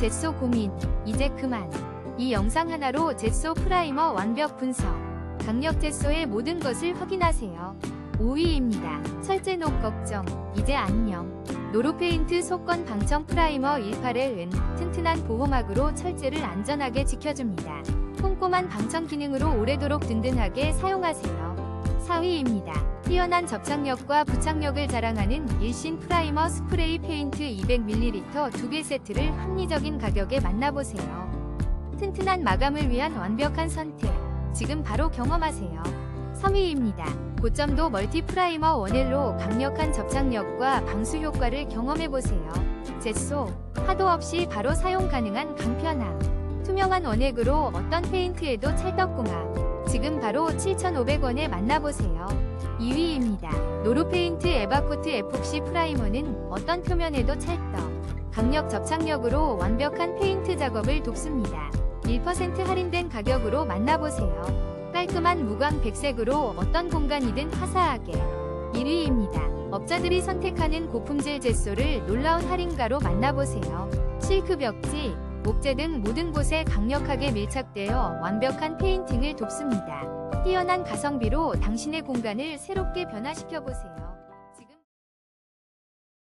젯소 고민, 이제 그만. 이 영상 하나로 젯소 프라이머 완벽 분석. 강력 젯소의 모든 것을 확인하세요. 5위입니다. 철제 녹 걱정, 이제 안녕. 노루페인트 속건 방청 프라이머 18L은 튼튼한 보호막으로 철제를 안전하게 지켜줍니다. 꼼꼼한 방청 기능으로 오래도록 든든하게 사용하세요. 4위입니다. 뛰어난 접착력과 부착력을 자랑하는 일신 프라이머 스프레이 페인트 200ml 두개 세트를 합리적인 가격에 만나보세요. 튼튼한 마감을 위한 완벽한 선택. 지금 바로 경험하세요. 3위입니다. 고점도 멀티 프라이머 원엘로 강력한 접착력과 방수 효과를 경험해보세요. 젯소, 파도 없이 바로 사용 가능한 간편함. 투명한 원액으로 어떤 페인트에도 찰떡궁합. 지금 바로 7,500원에 만나보세요. 2위입니다. 노루페인트 에바코트 에폭시 프라이머는 어떤 표면에도 찰떡. 강력 접착력으로 완벽한 페인트 작업을 돕습니다. 1% 할인된 가격으로 만나보세요. 깔끔한 무광 백색으로 어떤 공간이든 화사하게 1위입니다. 업자들이 선택하는 고품질 젯소를 놀라운 할인가로 만나보세요. 실크 벽지, 목재 등 모든 곳에 강력하게 밀착되어 완벽한 페인팅을 돕습니다. 뛰어난 가성비로 당신의 공간을 새롭게 변화시켜보세요.